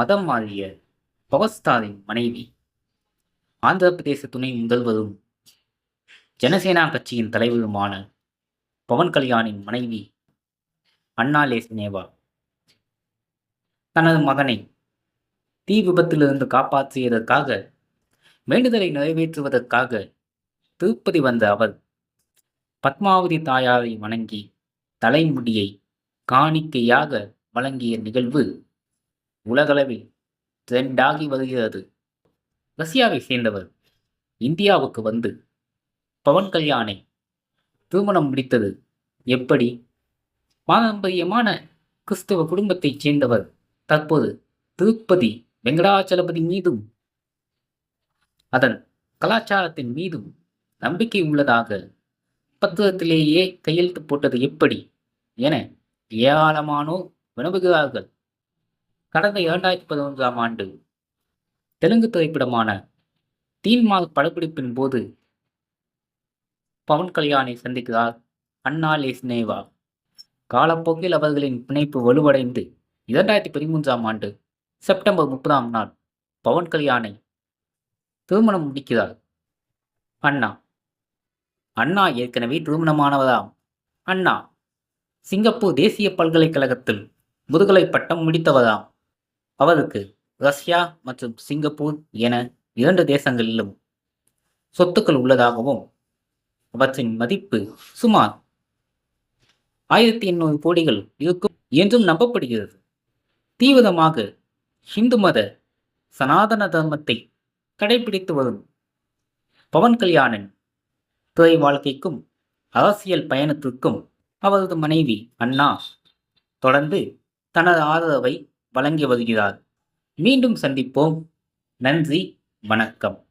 மதம் மாறிய பவஸ்தாரின் மனைவி. ஆந்திர பிரதேச துணை முதல்வரும் ஜனசேனா கட்சியின் தலைவருமான பவன் கல்யாணின் மனைவி அண்ணா லேசினேவா. தனது மகனை தீ விபத்திலிருந்து காப்பாற்றியதற்காக வேண்டுதலை நிறைவேற்றுவதற்காக திருப்பதி வந்த அவர் பத்மாவதி தாயாரை வணங்கி தலைமுடியை காணிக்கையாக வழங்கிய நிகழ்வு உலகளவில் ட்ரெண்டாகி வருகிறது. ரஷ்யாவை சேர்ந்தவர் இந்தியாவுக்கு வந்து பவன் கல்யாணை திருமணம் முடித்தது. எப்படி? பாரம்பரியமான கிறிஸ்தவ குடும்பத்தைச் சேர்ந்தவர் தற்போது திருப்பதி வெங்கடாச்சலபதி மீதும் அதன் கலாச்சாரத்தின் மீதும் நம்பிக்கை உள்ளதாக பத்திரத்திலேயே கையெழுத்து போட்டது எப்படி என ஏராளமானோர் வினவுகிறார்கள். கடந்த இரண்டாயிரத்தி பதினொன்றாம் ஆண்டு தெலுங்கு திரைப்படமான தீன்மால் படப்பிடிப்பின் போது பவன் கல்யாணை சந்திக்கிறார் அண்ணா லேஸ்னேவா காலப்போக்கில் அவர்களின் பிணைப்பு வலுவடைந்து இரண்டாயிரத்தி பதிமூன்றாம் ஆண்டு செப்டம்பர் முப்பதாம் நாள் பவன் கல்யாணை திருமணம் முடிக்கிறார். அண்ணா. அண்ணா ஏற்கனவே திருமணமானவராம். அண்ணா. சிங்கப்பூர் தேசிய பல்கலைக்கழகத்தில் முதுகலை பட்டம் முடித்தவராம். அவருக்கு ரஷ்யா மற்றும் சிங்கப்பூர் என இரண்டு தேசங்களிலும் சொத்துக்கள் உள்ளதாகவும் அவற்றின் மதிப்பு சுமார் ஆயிரத்தி எண்ணூறு கோடிகள் இருக்கும் என்றும் நம்பப்படுகிறது. தீவிரமாக ஹிந்து மத சனாதன தர்மத்தை கடைபிடித்து வரும் பவன் கல்யாணன் துறை வாழ்க்கைக்கும் அரசியல் பயணத்திற்கும் அவரது மனைவி அண்ணா தொடர்ந்து தனது ஆதரவை வழங்கி வருகிறார். மீண்டும் சந்திப்போம். நன்றி வணக்கம்.